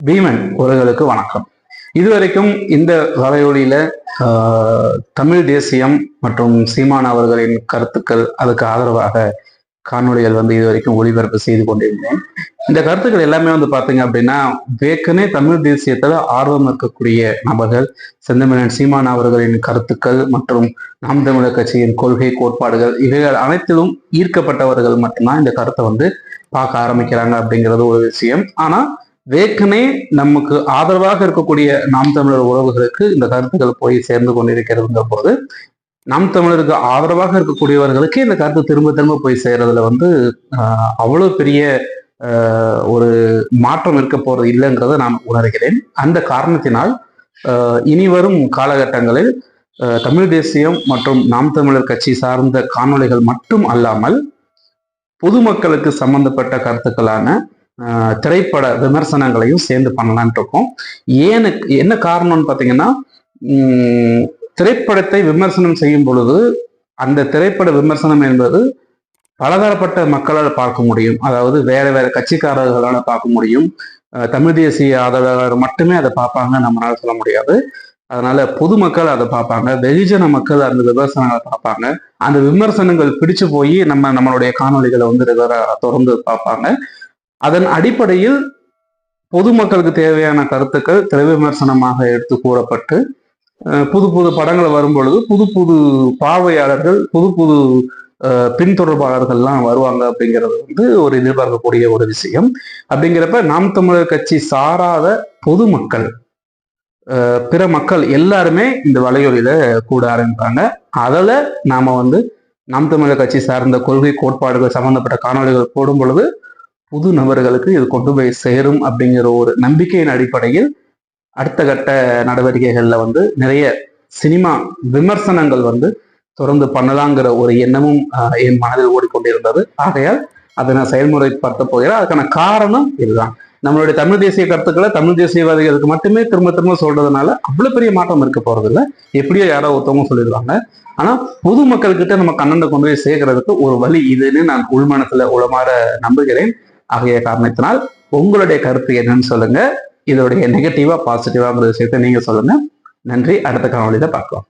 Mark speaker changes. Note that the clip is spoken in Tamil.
Speaker 1: பீமன் உறவுகளுக்கு வணக்கம். இதுவரைக்கும் இந்த வலையொலியில ஆஹ், தமிழ் தேசியம் மற்றும் சீமான் அவர்களின் கருத்துக்கள் அதுக்கு ஆதரவாக காணொளிகள் வந்து இதுவரைக்கும் ஒளிபரப்பு செய்து கொண்டிருந்தேன். இந்த கருத்துக்கள் எல்லாமே வந்து பாத்தீங்க அப்படின்னா வேக்கனே தமிழ் தேசியத்துல ஆர்வம் இருக்கக்கூடிய நபர்கள் செந்தமிழன் சீமான் அவர்களின் கருத்துக்கள் மற்றும் நாம் தமிழர் கட்சியின் கொள்கை கோட்பாடுகள் இவைகள் அனைத்திலும் ஈர்க்கப்பட்டவர்கள் மட்டும்தான் இந்த கருத்தை வந்து பார்க்க ஆரம்பிக்கிறாங்க அப்படிங்கிறது ஒரு விஷயம். ஆனா வேக்கனே நமக்கு ஆதரவாக இருக்கக்கூடிய நாம் தமிழர் உறவுகளுக்கு இந்த கருத்துக்கள் போய் சேர்ந்து கொண்டிருக்கிறதுங்க போது நாம் தமிழருக்கு ஆதரவாக இருக்கக்கூடியவர்களுக்கு இந்த கருத்து திரும்ப திரும்ப போய் சேர்றதுல வந்து அவ்வளோ அவ்வளவு பெரிய ஒரு மாற்றம் இருக்க போறது இல்லைங்கிறத நான் உணர்கிறேன். அந்த காரணத்தினால் இனி வரும் காலகட்டங்களில் தமிழ் தேசியம் மற்றும் நாம் தமிழர் கட்சி சார்ந்த காணொளிகள் மட்டும் அல்லாமல் பொதுமக்களுக்கு சம்பந்தப்பட்ட கருத்துக்களான திரைப்பட விமர்சனங்களையும் சேர்ந்து பண்ணலான்ட்டு இருக்கோம். ஏன்னு என்ன காரணம்னு பார்த்தீங்கன்னா திரைப்படத்தை விமர்சனம் செய்யும் பொழுது அந்த திரைப்பட விமர்சனம் என்பது பலதரப்பட்ட மக்களால் பார்க்க முடியும். அதாவது வேற வேற கட்சிக்காரர்களால் பார்க்க முடியும். தமிழ் தேசிய ஆதரவாளர் மட்டுமே அதை பார்ப்பாங்க நம்மளால சொல்ல முடியாது. அதனால பொதுமக்கள் அதை பார்ப்பாங்க வெகுஜன மக்கள் அந்த விமர்சனங்களை பார்ப்பாங்க. அந்த விமர்சனங்கள் பிடிச்சு போய் நம்ம நம்மளுடைய காணொளிகளை வந்து தொடர்ந்து பார்ப்பாங்க. அதன் அடிப்படையில் பொதுமக்களுக்கு தேவையான கருத்துக்கள் திரை விமர்சனமாக எடுத்து கூறப்பட்டு புது புது படங்கள் வரும் பொழுது புது புது பார்வையாளர்கள் புது புது பின்தொடர்பாளர்கள்லாம் வருவாங்க அப்படிங்கிறது வந்து ஒரு எதிர்பார்க்கக்கூடிய ஒரு விஷயம். அப்படிங்கிறப்ப நாம் தமிழர் கட்சி சாராத பொதுமக்கள் பிற மக்கள் எல்லாருமே இந்த வலையொலியில கூட ஆரம்பிப்பாங்க. அதில் நாம வந்து நாம் தமிழர் கட்சி சார்ந்த கொள்கை கோட்பாடுகள் சம்பந்தப்பட்ட காணொளிகள் போடும் பொழுது புது நபர்களுக்கு இது கொண்டு போய் சேரும் அப்படிங்கிற ஒரு நம்பிக்கையின் அடிப்படையில் அடுத்த கட்ட நடவடிக்கைகள்ல வந்து நிறைய சினிமா விமர்சனங்கள் வந்து தொடர்ந்து பண்ணலாங்கிற ஒரு எண்ணமும் ஆஹ், என் மனதில் ஓடிக்கொண்டிருந்தது. ஆகையால் அதை நான் செயல்முறைப்படுத்த போகிறேன். அதுக்கான காரணம் இதுதான். நம்மளுடைய தமிழ் தேசிய கருத்துக்களை தமிழ் தேசியவாதிகளுக்கு மட்டுமே திரும்ப திரும்ப சொல்றதுனால அவ்வளவு பெரிய மாற்றம் இருக்க போறதில்லை. எப்படியோ யாரோ ஒருத்தவங்க சொல்லிடுவாங்க. ஆனா பொது மக்கள்கிட்ட நம்ம கண்ணண்டை கொண்டு போய் சேர்க்கறதுக்கு ஒரு வழி இதுன்னு நான் உள்மனத்துல உளமாற நம்புகிறேன். ஆகிய காரணத்தினால் உங்களுடைய கருத்து என்னன்னு சொல்லுங்க. இதோடைய நெகட்டிவா பாசிட்டிவாங்கிற விஷயத்த நீங்க சொல்லுங்க. நன்றி. அடுத்த காணொலியில பார்க்கலாம்.